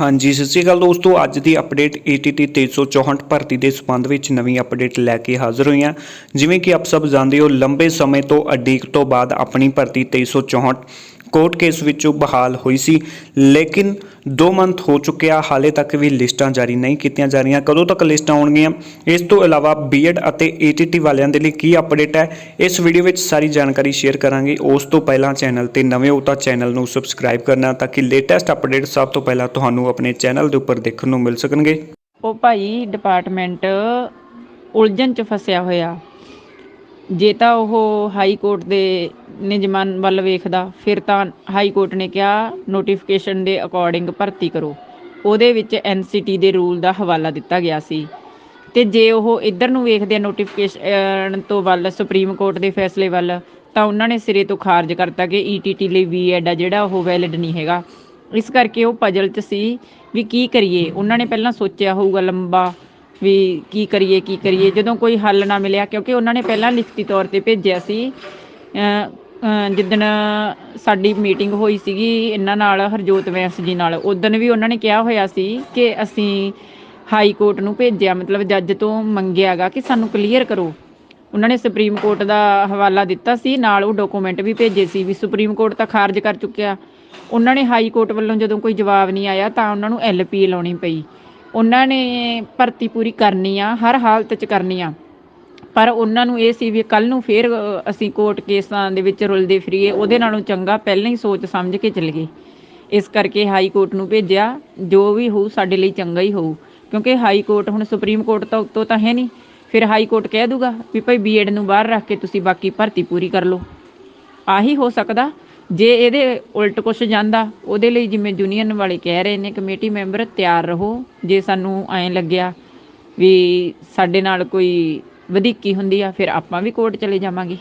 ਹਾਂਜੀ, ਸਤਿ ਸ਼੍ਰੀ ਅਕਾਲ ਦੋਸਤੋ। ਅੱਜ ਦੀ ਅਪਡੇਟ ATT 364 ਭਰਤੀ ਦੇ ਸੰਬੰਧ ਵਿੱਚ ਨਵੀਂ ਅਪਡੇਟ ਲੈ ਕੇ ਹਾਜ਼ਰ ਹੋਈ ਹਾਂ। ਜਿਵੇਂ ਕਿ ਆਪ ਸਭ ਜਾਣਦੇ ਹੋ, ਲੰਬੇ ਸਮੇਂ ਤੋਂ ਅਡੀਕ ਤੋਂ ਬਾਅਦ ਆਪਣੀ ਭਰਤੀ 364 ਕੋਰਟ ਕੇਸ ਵਿੱਚੋਂ ਬਹਾਲ ਹੋਈ ਸੀ। ਲੇਕਿਨ 2 ਮੰਥ ਹੋ ਚੁੱਕਿਆ, ਹਾਲੇ ਤੱਕ ਵੀ ਲਿਸਟਾਂ ਜਾਰੀ ਨਹੀਂ ਕੀਤੀਆਂ ਜਾ ਰਹੀਆਂ। ਕਦੋਂ ਤੱਕ ਲਿਸਟਾਂ ਆਉਣਗੀਆਂ? ਇਸ ਤੋਂ ਇਲਾਵਾ ਬੀਐਡ ਅਤੇ ATT ਵਾਲਿਆਂ ਦੇ ਲਈ ਕੀ ਅਪਡੇਟ ਹੈ? ਇਸ ਵੀਡੀਓ ਵਿੱਚ ਸਾਰੀ ਜਾਣਕਾਰੀ ਸ਼ੇਅਰ ਕਰਾਂਗੇ। ਉਸ ਤੋਂ ਪਹਿਲਾਂ ਚੈਨਲ ਤੇ ਨਵੇਂ ਹੋ ਤਾਂ ਚੈਨਲ ਨੂੰ ਸਬਸਕ੍ਰਾਈਬ ਕਰਨਾ ਤਾਂ ਕਿ ਲੇਟੈਸਟ ਅਪਡੇਟ ਸਭ ਤੋਂ ਪਹਿਲਾਂ ਤੁਹਾਨੂੰ ਆਪਣੇ ਚੈਨਲ ਦੇ ਉੱਪਰ ਦੇਖਣ ਨੂੰ ਮਿਲ ਸਕਣਗੇ। ਉਹ ਭਾਈ ਡਿਪਾਰਟਮੈਂਟ ਉਲਝਣ ਚ ਫਸਿਆ ਹੋਇਆ। ਜੇ ਤਾਂ ਉਹ ਹਾਈ ਕੋਰਟ ਦੇ ਨਿਯਮਾਂ ਵੱਲ ਵੇਖਦਾ, ਫਿਰ ਤਾਂ ਹਾਈ ਕੋਰਟ ਨੇ ਕਿਹਾ ਨੋਟੀਫਿਕੇਸ਼ਨ ਦੇ ਅਕੋਰਡਿੰਗ ਭਰਤੀ ਕਰੋ। ਉਹਦੇ ਵਿੱਚ ਐਨਸੀਟੀ ਦੇ ਰੂਲ ਦਾ ਹਵਾਲਾ ਦਿੱਤਾ ਗਿਆ ਸੀ। ਤੇ ਜੇ ਉਹ ਇੱਧਰ ਨੂੰ ਵੇਖਦੇ ਆ ਨੋਟੀਫਿਕੇਸ਼ਨ ਤੋਂ ਵੱਲ, ਸੁਪਰੀਮ ਕੋਰਟ ਦੇ ਫੈਸਲੇ ਵੱਲ, ਤਾਂ ਉਹਨਾਂ ਨੇ ਸਿਰੇ ਤੋਂ ਖਾਰਜ ਕਰਤਾ ਕਿ ਈਟੀਟੀ ਲਈ ਬੀਐਡ ਆ ਜਿਹੜਾ ਉਹ ਵੈਲਿਡ ਨਹੀਂ ਹੈਗਾ। ਇਸ ਕਰਕੇ ਉਹ ਪਜਲ 'ਚ ਸੀ ਵੀ ਕੀ ਕਰੀਏ। ਉਹਨਾਂ ਨੇ ਪਹਿਲਾਂ ਸੋਚਿਆ ਹੋਊਗਾ ਲੰਬਾ ਵੀ ਕੀ ਕਰੀਏ ਕੀ ਕਰੀਏ। ਜਦੋਂ ਕੋਈ ਹੱਲ ਨਾ ਮਿਲਿਆ, ਕਿਉਂਕਿ ਉਹਨਾਂ ਨੇ ਪਹਿਲਾਂ ਲਿਖਤੀ ਤੌਰ ਤੇ ਭੇਜਿਆ ਸੀ ਜਿੱਦਣ ਸਾਡੀ ਮੀਟਿੰਗ ਹੋਈ ਸੀਗੀ, ਇਹਨਾਂ ਨਾਲ ਹਰਜੋਤ ਵੈਂਸ ਜੀ ਨਾਲ ਉਦੋਂ ਵੀ ਉਹਨਾਂ ਨੇ ਕਿਹਾ ਹੋਇਆ ਸੀ ਕਿ ਅਸੀਂ ਹਾਈ ਕੋਰਟ ਨੂੰ ਭੇਜਿਆ, ਮਤਲਬ ਜੱਜ ਤੋਂ ਮੰਗਿਆਗਾ ਕਿ ਸਾਨੂੰ ਕਲੀਅਰ ਕਰੋ। ਉਹਨਾਂ ਨੇ ਸੁਪਰੀਮ ਕੋਰਟ ਦਾ ਹਵਾਲਾ ਦਿੱਤਾ ਸੀ, ਨਾਲ ਉਹ ਡਾਕੂਮੈਂਟ ਵੀ ਭੇਜੇ ਸੀ ਵੀ ਸੁਪਰੀਮ ਕੋਰਟ ਤਾਂ ਖਾਰਜ ਕਰ ਚੁੱਕਿਆ। ਉਹਨਾਂ ਨੇ ਹਾਈ ਕੋਰਟ ਵੱਲੋਂ ਜਦੋਂ ਕੋਈ ਜਵਾਬ ਨਹੀਂ ਆਇਆ, ਤਾਂ ਉਹਨਾਂ ਨੂੰ ਐਲਪੀ ਲਾਉਣੀ ਪਈ। ਉਹਨਾਂ ਨੇ ਭਰਤੀ ਪੂਰੀ ਕਰਨੀ ਆ, ਹਰ ਹਾਲਤ 'ਚ ਕਰਨੀ ਆ। ਪਰ ਉਹਨਾਂ ਨੂੰ ਇਹ ਸੀ ਵੀ ਕੱਲ ਨੂੰ ਫੇਰ ਅਸੀਂ ਕੋਰਟ ਕੇਸਾਂ ਦੇ ਵਿੱਚ ਰੁਲਦੇ ਫਰੀਏ, ਉਹਦੇ ਨਾਲੋਂ ਚੰਗਾ ਪਹਿਲਾਂ ਹੀ ਸੋਚ ਸਮਝ ਕੇ ਚੱਲ ਗਏ। ਇਸ ਕਰਕੇ ਹਾਈ ਕੋਰਟ ਨੂੰ ਭੇਜਿਆ, ਜੋ ਵੀ ਹੋਊ ਸਾਡੇ ਲਈ ਚੰਗਾ ਹੀ ਹੋਊ। ਕਿਉਂਕਿ ਹਾਈ ਕੋਰਟ ਹੁਣ ਸੁਪਰੀਮ ਕੋਰਟ ਤਾਂ ਉੱਤੋਂ ਤਾਂ ਹੈ ਨਹੀਂ। ਫਿਰ ਹਾਈ ਕੋਰਟ ਕਹਿ ਦੂਗਾ ਵੀ ਭਾਈ ਬੀਐਡ ਨੂੰ ਬਾਹਰ ਰੱਖ ਕੇ ਤੁਸੀਂ ਬਾਕੀ ਭਰਤੀ ਪੂਰੀ ਕਰ ਲਓ। ਆਹੀ ਹੋ ਸਕਦਾ ਜੇ ਇਹਦੇ ਉਲਟ ਕੁਛ ਜਾਂਦਾ, ਉਹਦੇ ਲਈ ਜਿਵੇਂ ਯੂਨੀਅਨ ਵਾਲੇ ਕਹਿ ਰਹੇ ਨੇ ਕਮੇਟੀ ਮੈਂਬਰ ਤਿਆਰ ਰਹੋ। ਜੇ ਸਾਨੂੰ ਐਂ ਲੱਗਿਆ ਵੀ ਸਾਡੇ ਨਾਲ ਕੋਈ ਵਧੀਕੀ ਹੁੰਦੀ ਆ, ਫਿਰ ਆਪਾਂ ਵੀ ਕੋਰਟ ਚਲੇ ਜਾਵਾਂਗੇ।